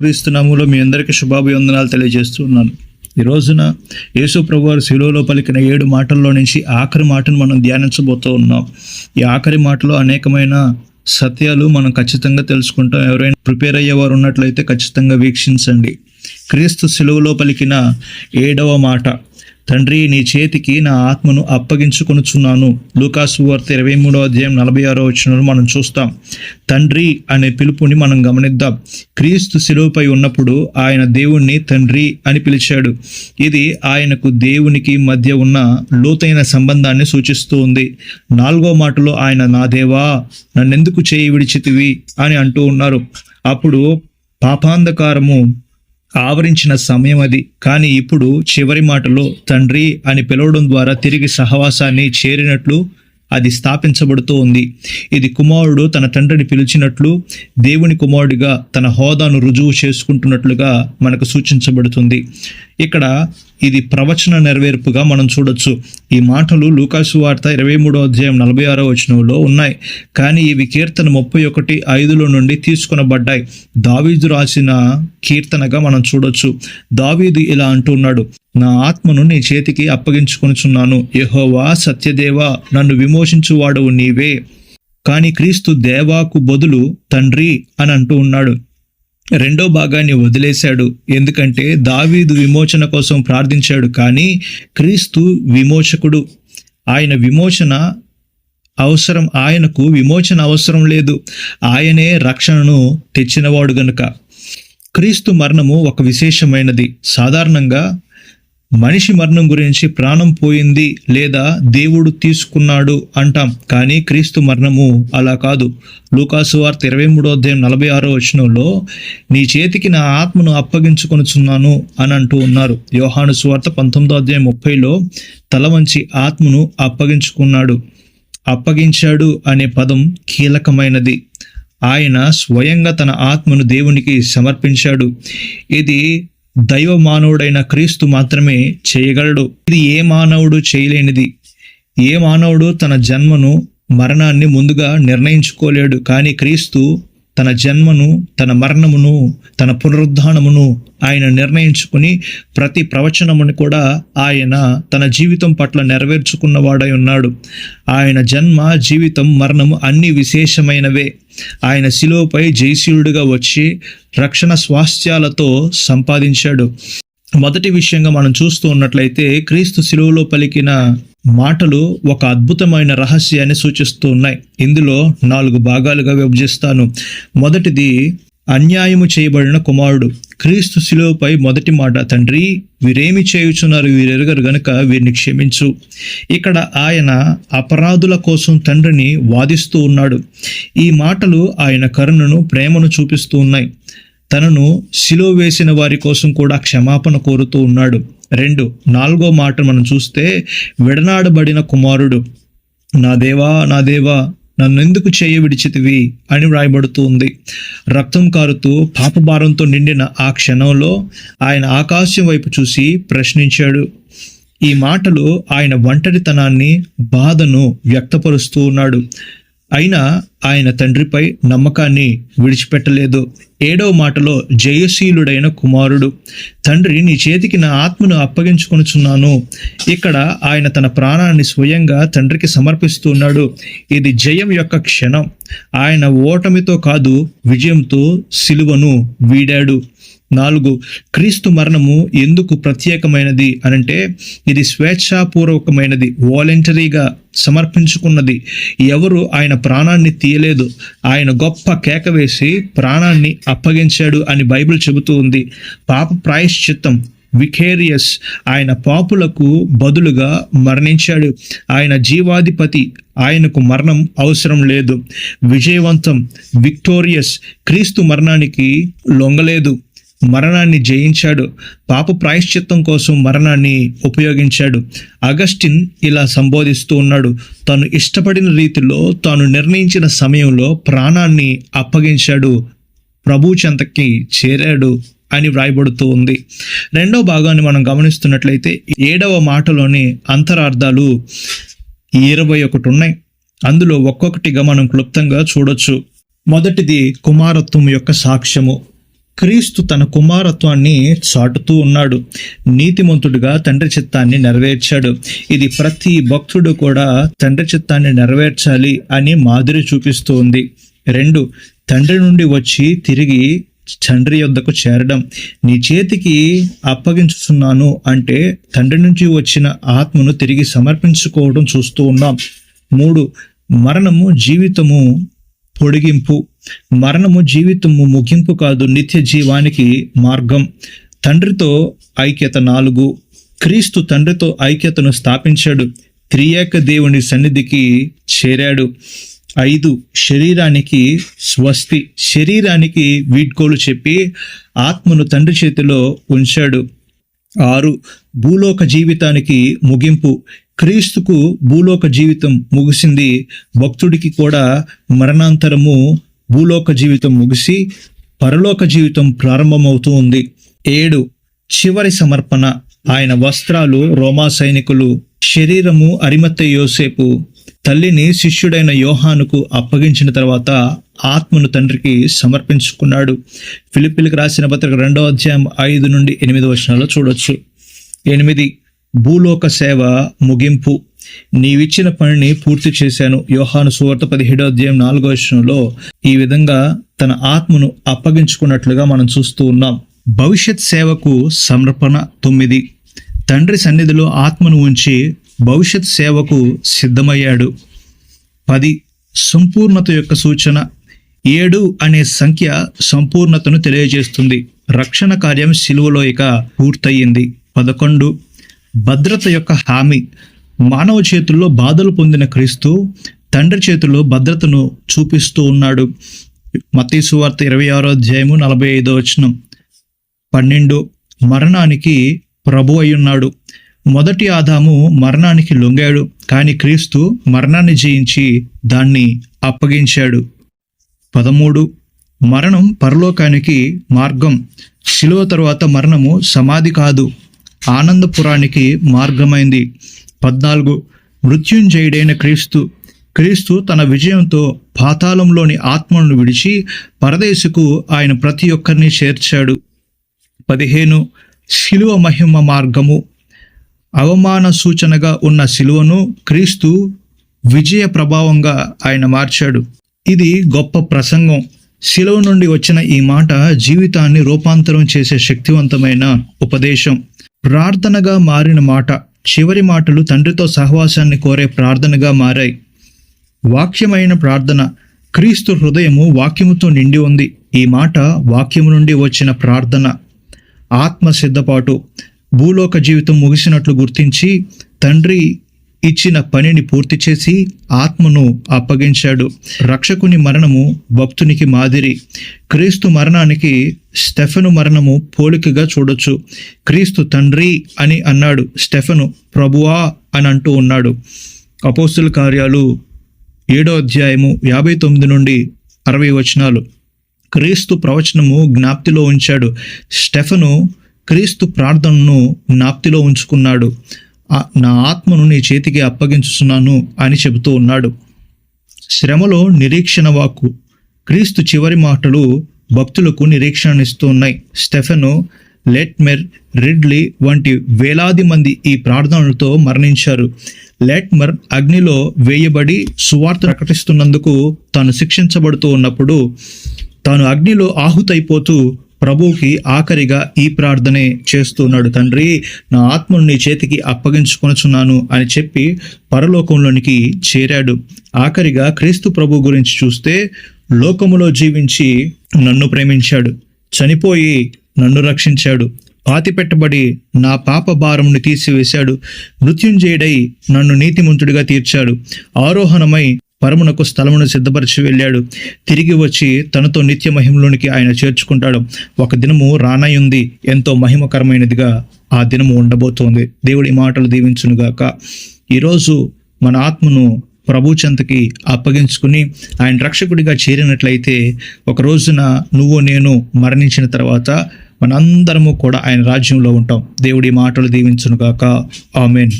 క్రీస్తునాములో మీ అందరికీ శుభాభివందనాలు తెలియజేస్తున్నాను. ఈ రోజున యేసు ప్రభు వారు శిలువలో పలికిన ఏడు మాటల్లో నుంచి ఆఖరి మాటను మనం ధ్యానించబోతూ ఉన్నాం. ఈ ఆఖరి మాటలో అనేకమైన సత్యాలు మనం ఖచ్చితంగా తెలుసుకుంటాం. ఎవరైనా ప్రిపేర్ అయ్యేవారు ఉన్నట్లయితే ఖచ్చితంగా వీక్షించండి. క్రీస్తు శిలువలో పలికిన ఏడవ మాట తండ్రి నీ చేతికి నా ఆత్మను అప్పగించుకొనుచున్నాను. లూకాసు వార్త ఇరవై మూడో అధ్యాయం నలభై ఆరో వచ్చిన మనం చూస్తాం. తండ్రి అనే పిలుపుని మనం గమనిద్దాం. క్రీస్తు శిలువపై ఉన్నప్పుడు ఆయన దేవుణ్ణి తండ్రి అని పిలిచాడు. ఇది ఆయనకు దేవునికి మధ్య ఉన్న లోతైన సంబంధాన్ని సూచిస్తూ ఉంది. నాలుగో మాటలో ఆయన నా దేవా నన్నెందుకు చేయి విడిచితివి? అని అంటూ ఉన్నారు. అప్పుడు పాపాంధకారము ఆవరించిన సమయం అది. కానీ ఇప్పుడు చివరి మాటలో తండ్రి అని పిలవడం ద్వారా తిరిగి సహవాసాన్ని చేరినట్లు అది స్థాపించబడుతూ ఉంది. ఇది కుమారుడు తన తండ్రిని పిలిచినట్లు దేవుని కుమారుడిగా తన హోదాను రుజువు చేసుకుంటున్నట్లుగా మనకు సూచించబడుతుంది. ఇక్కడ ఇది ప్రవచన నెరవేర్పుగా మనం చూడొచ్చు. ఈ మాటలు లూకాసు వార్త ఇరవై మూడో అధ్యాయం నలభై ఆరో వచనంలో ఉన్నాయి. కానీ ఇవి కీర్తన ముప్పై ఒకటి ఐదులో నుండి తీసుకునబడ్డాయి. దావీదు రాసిన కీర్తనగా మనం చూడొచ్చు. దావీదు ఇలా అంటున్నాడు నా ఆత్మను నీ చేతికి అప్పగించుకునిచున్నాను. యహోవా సత్యదేవా నన్ను విమోచించువాడవు నీవే. కానీ క్రీస్తు దేవాకు బదులు తండ్రి అని అంటూ ఉన్నాడు. రెండో భాగాన్ని వదిలేశాడు. ఎందుకంటే దావీదు విమోచన కోసం ప్రార్థించాడు. కానీ క్రీస్తు విమోచకుడు. ఆయన విమోచన అవసరం ఆయనకు విమోచన అవసరం లేదు. ఆయనే రక్షణను తెచ్చినవాడు గనుక. క్రీస్తు మరణము ఒక విశేషమైనది. సాధారణంగా మనిషి మరణం గురించి ప్రాణం పోయింది లేదా దేవుడు తీసుకున్నాడు అంటాం. కానీ క్రీస్తు మరణము అలా కాదు. లూకాసు వార్త ఇరవై మూడో అధ్యాయం నలభై ఆరో వచనంలో నీ చేతికి నా ఆత్మను అప్పగించుకొనుచున్నాను అని అంటూ ఉన్నారు. యోహాను సువార్త పంతొమ్మిదో అధ్యాయం ముప్పైలో తల వంచి ఆత్మను అప్పగించుకున్నాడు. అప్పగించాడు అనే పదం కీలకమైనది. ఆయన స్వయంగా తన ఆత్మను దేవునికి సమర్పించాడు. ఇది దైవ మానవుడైన క్రీస్తు మాత్రమే చేయగలడు. ఇది ఏ మానవుడు చేయలేనిది. ఏ మానవుడు తన జన్మను మరణాన్ని ముందుగా నిర్ణయించుకోలేడు. కానీ క్రీస్తు తన జన్మను తన మరణమును తన పునరుద్ధానమును ఆయన నిర్ణయించుకుని ప్రతి ప్రవచనమును కూడా ఆయన తన జీవితం పట్ల నెరవేర్చుకున్నవాడై ఉన్నాడు. ఆయన జన్మ జీవితం మరణము అన్ని విశేషమైనవే. ఆయన శిలువపై జయశీలుడిగా వచ్చి రక్షణ స్వాస్థ్యాలతో సంపాదించాడు. మొదటి విషయంగా మనం చూస్తూ ఉన్నట్లయితే క్రీస్తు శిలువలో పలికిన మాటలు ఒక అద్భుతమైన రహస్యాన్ని సూచిస్తూ ఉన్నాయి. ఇందులో నాలుగు భాగాలుగా విభజిస్తాను. మొదటిది అన్యాయము చేయబడిన కుమారుడు. క్రీస్తు శిలువపై మొదటి మాట తండ్రి వీరేమి చేయుచున్నారు? వీరెరగరు గనుక వీరిని క్షమించు. ఇక్కడ ఆయన అపరాధుల కోసం తండ్రిని వాదిస్తూ ఉన్నాడు. ఈ మాటలు ఆయన కరుణను ప్రేమను చూపిస్తూ ఉన్నాయి. తనను శిలో వేసిన వారి కోసం కూడా క్షమాపణ కోరుతూ ఉన్నాడు. రెండు నాలుగో మాట మనం చూస్తే విడనాడబడిన కుమారుడు నా దేవా నా దేవా నన్ను ఎందుకు చేయ విడిచితివి? అని వ్రాయబడుతూ ఉంది. రక్తం కారుతూ పాపభారంతో నిండిన ఆ క్షణంలో ఆయన ఆకాశం వైపు చూసి ప్రశ్నించాడు. ఈ మాటలు ఆయన ఒంటరితనాన్ని బాధను వ్యక్తపరుస్తూ ఉన్నాడు. అయినా ఆయన తండ్రిపై నమ్మకాన్ని విడిచిపెట్టలేదు. ఏడవ మాటలో జయశీలుడైన కుమారుడు తండ్రి నీ చేతికి నా ఆత్మను అప్పగించుకొనుచున్నాను. ఇక్కడ ఆయన తన ప్రాణాన్ని స్వయంగా తండ్రికి సమర్పిస్తున్నాడు. ఇది జయం యొక్క క్షణం. ఆయన ఓటమితో కాదు విజయంతో సిలువను వీడాడు. నాలుగు క్రీస్తు మరణము ఎందుకు ప్రత్యేకమైనది అనంటే ఇది స్వేచ్ఛాపూర్వకమైనది వాలంటరీగా సమర్పించుకున్నది. ఎవరు ఆయన ప్రాణాన్ని తీయలేదు ఆయన గొప్ప కేక వేసి ప్రాణాన్ని అప్పగించాడు అని బైబిల్ చెబుతూ ఉంది. పాప ప్రాయశ్చిత్తం. వికేరియస్ ఆయన పాపులకు బదులుగా మరణించాడు. ఆయన జీవాధిపతి ఆయనకు మరణం అవసరం లేదు. విజయవంతం. విక్టోరియస్ క్రీస్తు మరణానికి లొంగలేదు. మరణాన్ని జయించాడు. పాప ప్రాయశ్చిత్తం కోసం మరణాన్ని ఉపయోగించాడు. అగస్టిన్ ఇలా సంబోధిస్తూ ఉన్నాడు. తాను ఇష్టపడిన రీతిలో తాను నిర్ణయించిన సమయంలో ప్రాణాన్ని అప్పగించాడు. ప్రభు చెంతకి చేరాడు అని వ్రాయబడుతూ ఉంది. రెండవ భాగాన్ని మనం గమనిస్తున్నట్లయితే ఏడవ మాటలోని అంతరార్థాలు ఇరవై ఒకటి ఉన్నాయి. అందులో ఒక్కొక్కటిగా మనం క్లుప్తంగా చూడొచ్చు. మొదటిది కుమారత్వం యొక్క సాక్ష్యము. క్రీస్తు తన కుమారత్వాన్ని చాటుతూ ఉన్నాడు. నీతిమంతుడిగా తండ్రి చిత్తాన్ని నెరవేర్చాడు. ఇది ప్రతి భక్తుడు కూడా తండ్రి చిత్తాన్ని నెరవేర్చాలి అని మాదిరి చూపిస్తూ ఉంది. రెండు తండ్రి నుండి వచ్చి తిరిగి తండ్రి యొద్దకు చేరడం. నీ చేతికి అప్పగించుతున్నాను అంటే తండ్రి నుంచి వచ్చిన ఆత్మను తిరిగి సమర్పించుకోవడం చూస్తూ ఉన్నాం. మూడు మరణము జీవితము పొడిగింపు. మరణము జీవితము ముగింపు కాదు నిత్య జీవానికి మార్గం. తండ్రితో ఐక్యత నాలుగు. క్రీస్తు తండ్రితో ఐక్యతను స్థాపించాడు. త్రియేక దేవుని సన్నిధికి చేరాడు. ఐదు. శరీరానికి స్వస్తి. శరీరానికి వీడ్కోలు చెప్పి ఆత్మను తండ్రి చేతిలో ఉంచాడు. ఆరు భూలోక జీవితానికి ముగింపు. క్రీస్తుకు భూలోక జీవితం ముగిసింది. భక్తుడికి కూడా మరణాంతరము భూలోక జీవితం ముగిసి పరలోక జీవితం ప్రారంభమవుతూ ఉంది. ఏడు చివరి సమర్పణ. ఆయన వస్త్రాలు రోమా సైనికులు శరీరము అరిమత్త యోసేపు. తల్లిని శిష్యుడైన యోహానుకు అప్పగించిన తర్వాత ఆత్మను తండ్రికి సమర్పించుకున్నాడు. ఫిలిపిలకు రాసిన పత్రిక రెండో అధ్యాయం ఐదు నుండి ఎనిమిది వచనాల్లో చూడొచ్చు. ఎనిమిది భూలోక సేవ ముగింపు. నీవిచ్చిన పనిని పూర్తి చేశాను. యోహాను సువార్త పదిహేడో అధ్యాయం నాలుగో విషయంలో ఈ విధంగా తన ఆత్మను అప్పగించుకున్నట్లుగా మనం చూస్తూ ఉన్నాం. భవిష్యత్ సేవకు సమర్పణ తొమ్మిది. తండ్రి సన్నిధిలో ఆత్మను ఉంచి భవిష్యత్ సేవకు సిద్ధమయ్యాడు. పది సంపూర్ణత యొక్క సూచన. ఏడు అనే సంఖ్య సంపూర్ణతను తెలియజేస్తుంది. రక్షణ కార్యం సిలువలో ఇక పూర్తయింది పదకొండు భద్రత యొక్క హామీ. మానవ చేతుల్లో బాధలు పొందిన క్రీస్తు తండ్రి చేతిలో భద్రతను చూపిస్తూ ఉన్నాడు. మతీసు వార్త ఇరవై ఆరో అధ్యాయము నలభై ఐదో వచనం. పన్నెండు మరణానికి ప్రభు అయ్యున్నాడు మొదటి ఆదాము మరణానికి లొంగాడు కానీ క్రీస్తు మరణాన్ని జయించి దాన్ని అప్పగించాడు. పదమూడు. మరణం పరలోకానికి మార్గం. శిలువ తరువాత మరణము సమాధి కాదు ఆనందపురానికి మార్గమైంది. పద్నాలుగు. మృత్యుంజయుడైన క్రీస్తు. క్రీస్తు తన విజయంతో పాతాళంలోని ఆత్మను విడిచి పరదేశకు ఆయన ప్రతి ఒక్కరిని చేర్చాడు. పదిహేను. శిలువ మహిమ మార్గము. అవమాన సూచనగా ఉన్న శిలువను క్రీస్తు విజయ ప్రభావంగా ఆయన మార్చాడు. ఇది గొప్ప ప్రసంగం. శిలువ నుండి వచ్చిన ఈ మాట జీవితాన్ని రూపాంతరం చేసే శక్తివంతమైన ఉపదేశం. ప్రార్థనగా మారిన మాట చివరి మాటలు తండ్రితో సహవాసాన్ని కోరే ప్రార్థనగా మారాయి. వాక్యమైన ప్రార్థన క్రీస్తు హృదయము వాక్యముతో నిండి ఉంది. ఈ మాట వాక్యము నుండి వచ్చిన ప్రార్థన. ఆత్మ సిద్ధపాటు భూలోక జీవితం ముగిసినట్లు గుర్తించి తండ్రి ఇచ్చిన పనిని పూర్తి చేసి ఆత్మను అప్పగించాడు. రక్షకుని మరణము భక్తునికి మాదిరి. క్రీస్తు మరణానికి స్టెఫను మరణము పోలికగా చూడొచ్చు. క్రీస్తు తండ్రి అని అన్నాడు స్టెఫను. ప్రభువా అని అంటూ ఉన్నాడు. అపోస్తుల కార్యాలు ఏడో అధ్యాయము యాభై తొమ్మిది నుండి అరవై వచనాలు. క్రీస్తు ప్రవచనము జ్ఞాప్తిలో ఉంచాడు. స్టెఫను క్రీస్తు ప్రార్థనను జ్ఞాప్తిలో ఉంచుకున్నాడు. నా ఆత్మను నీ చేతికి అప్పగించుతున్నాను అని చెబుతూ ఉన్నాడు. శ్రమలో నిరీక్షణ వాక్కు. క్రీస్తు చివరి మాటలు భక్తులకు నిరీక్షణనిస్తూ ఉన్నాయి స్టెఫెను లెట్మెర్ రిడ్లీ వంటి వేలాది మంది ఈ ప్రార్థనలతో మరణించారు. లెట్మర్ అగ్నిలో వేయబడి సువార్త ప్రకటిస్తున్నందుకు తాను శిక్షించబడుతూ ఉన్నప్పుడు తాను అగ్నిలో ఆహుతైపోతూ ప్రభువుకి ఆఖరిగా ఈ ప్రార్థనే చేస్తున్నాడు తండ్రి నా ఆత్మను నీ చేతికి అప్పగించుకొనుచున్నాను అని చెప్పి పరలోకంలోనికి చేరాడు. ఆఖరిగా క్రీస్తు ప్రభు గురించి చూస్తే లోకములో జీవించి నన్ను ప్రేమించాడు చనిపోయి నన్ను రక్షించాడు పాతిపెట్టబడి నా పాప భారముని తీసివేశాడు మృత్యుంజయుడై నన్ను నీతిమంతుడిగా తీర్చాడు ఆరోహణమై పరమునకు స్థలమును సిద్ధపరిచి వెళ్ళాడు. తిరిగి వచ్చి తనతో నిత్య మహిమలోనికి ఆయన చేర్చుకుంటాడు. ఒక దినము రానయ్యుంది ఎంతో మహిమకరమైనదిగా ఆ దినము ఉండబోతోంది. దేవుడి మాటలు దీవించునుగాక. ఈరోజు మన ఆత్మను ప్రభు చెంతకి అప్పగించుకుని ఆయన రక్షకుడిగా చేరినట్లయితే ఒక రోజున నువ్వు నేను మరణించిన తర్వాత మనందరము కూడా ఆయన రాజ్యంలో ఉంటాం. దేవుడి మాటలు దీవించునుగాక. ఆమెన్.